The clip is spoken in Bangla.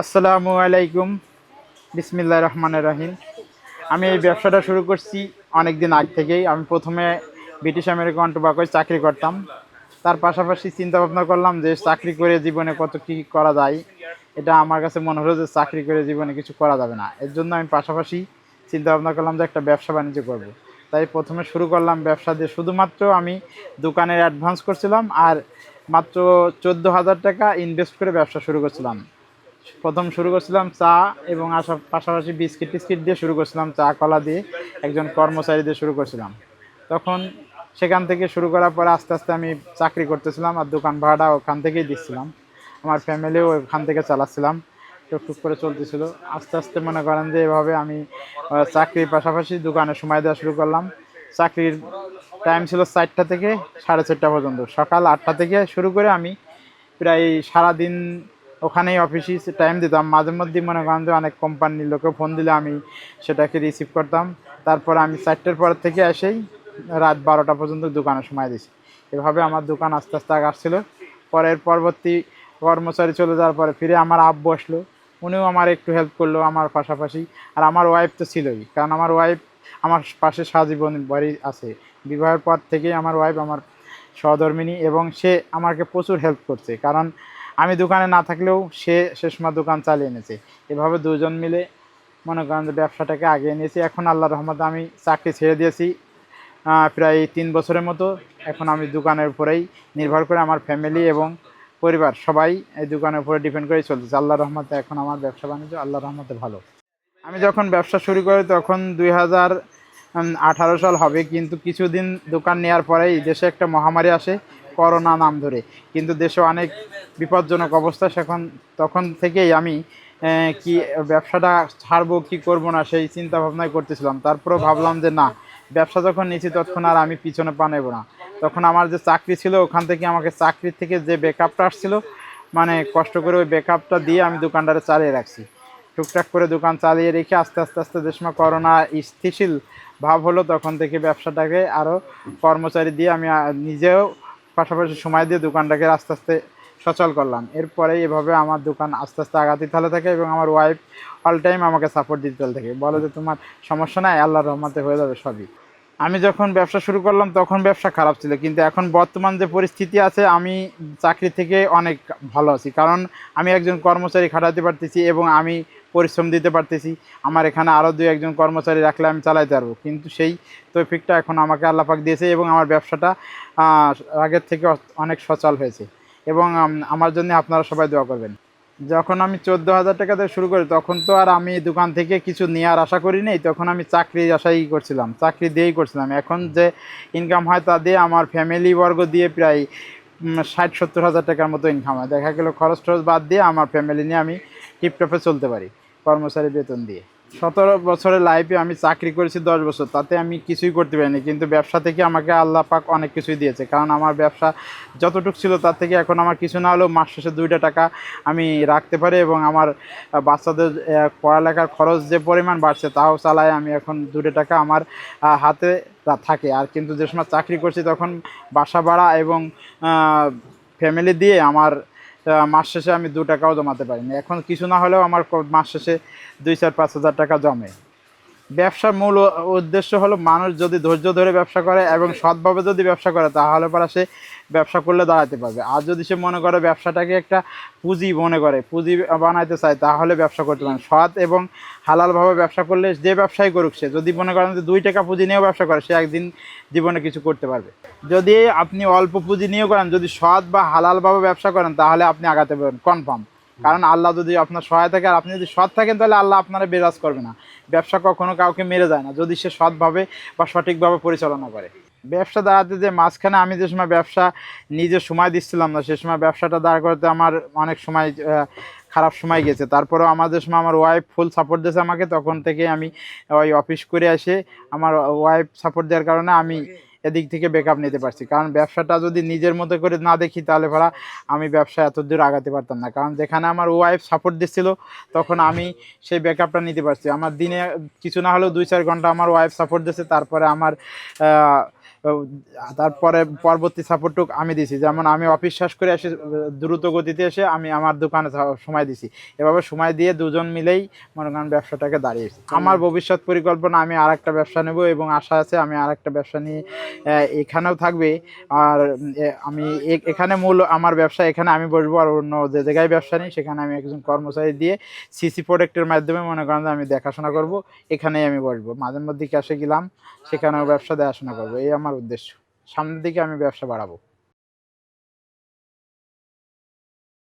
আসসালামু আলাইকুম। বিসমিল্লাহ রহমানের রাহিম। আমি এই ব্যবসাটা শুরু করছি অনেক দিন আগ থেকেই। আমি প্রথমে ব্রিটিশ আমেরিকান টোবাকোয় চাকরি করতাম। তার পাশাপাশি চিন্তা ভাবনা করলাম যে চাকরি করে জীবনে কত কী করা যায়। এটা আমার কাছে মনে হলো যে চাকরি করে জীবনে কিছু করা যাবে না। এর জন্য আমি পাশাপাশি চিন্তা ভাবনা করলাম যে একটা ব্যবসা বাণিজ্য করব। তাই প্রথমে শুরু করলাম ব্যবসা দিয়ে। শুধুমাত্র আমি দোকানের অ্যাডভান্স করছিলাম আর মাত্র চোদ্দ হাজার টাকা ইনভেস্ট করে ব্যবসা শুরু করছিলাম। প্রথম শুরু করছিলাম চা এবং আশা পাশাপাশি বিস্কিট টিস্কিট দিয়ে শুরু করছিলাম চা, কলা দিয়ে একজন কর্মচারী দিয়ে শুরু করছিলাম। তখন সেখান থেকে শুরু করার পরে আস্তে আস্তে আমি চাকরি করতেছিলাম আর দোকান ভাড়া ওখান থেকেই দিচ্ছিলাম। আমার ফ্যামিলিও ওখান থেকে চালাচ্ছিলাম টুকটুক করে চলতেছিল। আস্তে আস্তে মনে করেন যে এভাবে আমি চাকরির পাশাপাশি দোকানে সময় দেওয়া শুরু করলাম। চাকরির টাইম ছিল চারটা থেকে সাড়ে চারটা পর্যন্ত। সকাল আটটা থেকে শুরু করে আমি প্রায় সারাদিন ওখানেই অফিসে টাইম দিতাম। মাঝে মধ্যে মনে করেন যে অনেক কোম্পানির লোকে ফোন দিলে আমি সেটাকে রিসিভ করতাম। তারপর আমি চারটের পর থেকে এসেই রাত বারোটা পর্যন্ত দোকানে সময় দিছি এভাবে আমার দোকান আস্তে আস্তে আগাচ্ছিল পরের পরবর্তী কর্মচারী চলে যাওয়ার পরে ফিরে আমার আব্বু আসলো। উনিও আমার একটু হেল্প করল আমার পাশাপাশি। আর আমার ওয়াইফ তো ছিলই। কারণ আমার ওয়াইফ আমার পাশে সাজীবন বাড়ি আছে। বিবাহের পর থেকেই আমার ওয়াইফ আমার সহধর্মিনী এবং সে আমাকে প্রচুর হেল্প করছে। কারণ আমি দোকানে না থাকলেও সে সময় দোকান চালিয়ে এনেছে। এভাবে দুজন মিলে মনে করেন যে ব্যবসাটাকে আগিয়ে নিয়েছি। এখন আল্লাহ রহমতে আমি চাকরি ছেড়ে দিয়েছি। প্রায় তিন বছরের মতো এখন আমি দোকানের উপরেই নির্ভর করে আমার ফ্যামিলি এবং পরিবার সবাই এই দোকানের উপরে ডিপেন্ড করেই চলতেছে। আল্লাহ রহমতে এখন আমার ব্যবসা বাণিজ্য আল্লাহ রহমতে ভালো। আমি যখন ব্যবসা শুরু করি তখন দুই হাজার আঠারো সাল হবে, কিন্তু কিছুদিন দোকান নেওয়ার পরেই দেশে একটা মহামারী আসে। করোনা নাম ধরে। কিন্তু দেশে অনেক বিপজ্জনক অবস্থা সেখন, তখন থেকেই আমি কি ব্যবসাটা ছাড়বো, কি করব না, সেই চিন্তা ভাবনাই করতেছিলাম। তারপরেও ভাবলাম যে না, ব্যবসা যখন নিয়েছি তখন আর আমি পিছনে পা নেব না। তখন আমার যে চাকরি ছিল, ওখান থেকে আমাকে চাকরির থেকে যে ব্যাকআপটা আসছিল মানে কষ্ট করে ওই ব্যাকআপটা দিয়ে আমি দোকানটারে চালিয়ে রাখছি। টুকটাক করে দোকান চালিয়ে রেখে আস্তে আস্তে আস্তে সময় করোনা স্থিতিশীল ভাব হলো, তখন থেকে ব্যবসাটাকে আরও কর্মচারী দিয়ে আমি নিজেও পাশাপাশি সময় দিয়ে দোকানটাকে আস্তে আস্তে সচল করলাম। এরপরে এভাবে আমার দোকান আস্তে আস্তে আগাতে তাহলে থাকে এবং আমার ওয়াইফ অল টাইম আমাকে সাপোর্ট দিতে চলে থাকে। বলো যে, তোমার সমস্যা নাই, আল্লাহর রহমাতে হয়ে যাবে সবই। আমি যখন ব্যবসা শুরু করলাম, তখন ব্যবসা খারাপ ছিল। কিন্তু এখন বর্তমান যে পরিস্থিতি আছে, আমি চাকরি থেকে অনেক ভালো আছি। কারণ আমি একজন কর্মচারী খাটাতে পারতেছি এবং আমি পরিশ্রম দিতে পারতেছি। আমার এখানে আরও দুই, একজন কর্মচারী রাখলে আমি চালাইতে পারব। কিন্তু সেই তৌফিকটা এখন আমাকে আল্লাপাক দিয়েছে এবং আমার ব্যবসাটা আগের থেকে অনেক সচল হয়েছে। এবং আমার জন্য আপনারা সবাই দোয়া করবেন। যখন আমি চোদ্দ হাজার টাকা দিয়ে শুরু করি, তখন তো আর আমি দোকান থেকে কিছু নেওয়ার আশা করি নেই। তখন আমি চাকরির আশাই করছিলাম, চাকরি দিয়েই করছিলাম। এখন যে ইনকাম হয় তা দিয়ে আমার ফ্যামিলি বর্গ দিয়ে প্রায় ষাট সত্তর হাজার টাকার মতো ইনকাম হয়। দেখা গেলো খরচ টরচ বাদ দিয়ে আমার ফ্যামিলি নিয়ে আমি টিপটপে চলতে পারি, কর্মচারী বেতন দিয়ে। সতেরো বছরের লাইফে আমি চাকরি করেছি দশ বছর, তাতে আমি কিছুই করতে পারিনি। কিন্তু ব্যবসা থেকে আমাকে আল্লাহ পাক অনেক কিছুই দিয়েছে। কারণ আমার ব্যবসা যতটুকু ছিল তার থেকে এখন আমার কিছু না হলেও মাস শেষে দুইটা টাকা আমি রাখতে পারি এবং আমার বাচ্চাদের পড়ালেখার খরচ যে পরিমাণ বাড়ছে তাও চালায় আমি এখন দুটো টাকা আমার হাতে থাকে। আর কিন্তু যে সময় চাকরি করছি তখন বাসা ভাড়া এবং ফ্যামিলি দিয়ে আমার মাস শেষে আমি দু টাকাও জমাতে পারিনি। এখন কিছু না হলেও আমার মাস শেষে দুই চার পাঁচ হাজার টাকা জমে। ব্যবসার মূল উদ্দেশ্য হলো মানুষ যদি ধৈর্য ধরে ব্যবসা করে এবং সৎভাবে যদি ব্যবসা করে, তাহলে পরে সে ব্যবসা করলে দাঁড়াতে পারবে। আর যদি সে মনে করে ব্যবসাটাকে একটা পুঁজি মনে করে, পুঁজি বানাইতে চায়, তাহলে ব্যবসা করতে পারে সৎ এবং হালালভাবে ব্যবসা করলে যে ব্যবসাই করুক সে, যদি মনে করেন যে দুই টাকা পুঁজি নিয়েও ব্যবসা করে, সে একদিন জীবনে কিছু করতে পারবে। যদি আপনি অল্প পুঁজি নিয়েও করেন, যদি সৎ বা হালালভাবে ব্যবসা করেন, তাহলে আপনি আগাতে পারবেন। কনফার্ম। কারণ আল্লাহ যদি আপনার সহায় থাকে, আর আপনি যদি সৎ থাকেন, তাহলে আল্লাহ আপনারা বিরাজ করবে না। ব্যবসা কখনো কাউকে মেরে যায় না, যদি সে সৎভাবে বা সঠিকভাবে পরিচালনা করে। ব্যবসা দাঁড়াতে যে মাঝখানে আমি যে সময় ব্যবসা নিজে সময় দিচ্ছিলাম না, সে সময় ব্যবসাটা দাঁড় করতে আমার অনেক সময় খারাপ সময় গেছে। তারপরেও আমাদের সময় আমার ওয়াইফ ফুল সাপোর্ট দিয়েছে আমাকে, তখন থেকে আমি ওই অফিস করে এসে আমার ওয়াইফ সাপোর্ট দেওয়ার কারণে আমি এদিক থেকে ব্যাকআপ নিতে পারছি। কারণ ব্যবসাটা যদি নিজের মতো করে না দেখি, তাহলে ভাড়া আমি ব্যবসা এত দূর আগাতে পারতাম না। কারণ যেখানে আমার ওয়াইফ সাপোর্ট দিচ্ছিল, তখন আমি সেই ব্যাকআপটা নিতে পারছি। আমার দিনে কিছু না হলেও দুই চার ঘণ্টা আমার ওয়াইফ সাপোর্ট দিচ্ছে তারপরে আমার তারপরে পরবর্তী সাপোর্টটুক আমি দিছি। যেমন আমি অফিস শেষ করে এসে দ্রুত গতিতে এসে আমি আমার দোকানে সময় দিছি। এভাবে সময় দিয়ে দুজন মিলেই মনে করেন ব্যবসাটাকে দাঁড়িয়েছি। আমার ভবিষ্যৎ পরিকল্পনা আমি আর একটা ব্যবসা নেব এবং আশা আছে আমি আর একটা ব্যবসা নিয়ে এখানেও থাকবে। আর আমি এখানে মূল আমার ব্যবসা এখানে আমি বসবো আর অন্য যে জায়গায় ব্যবসা নেই সেখানে আমি একজন কর্মচারী দিয়ে সিসি প্রোডাক্টের মাধ্যমে মনে করেন যে আমি দেখাশোনা করব এখানেই আমি বসবো। মাঝে মধ্যে ক্যাশে গেলাম সেখানেও ব্যবসা দেখাশোনা করব। এই আমার উদ্দেশ্য। সামনের দিকে আমি ব্যবসা বাড়াবো।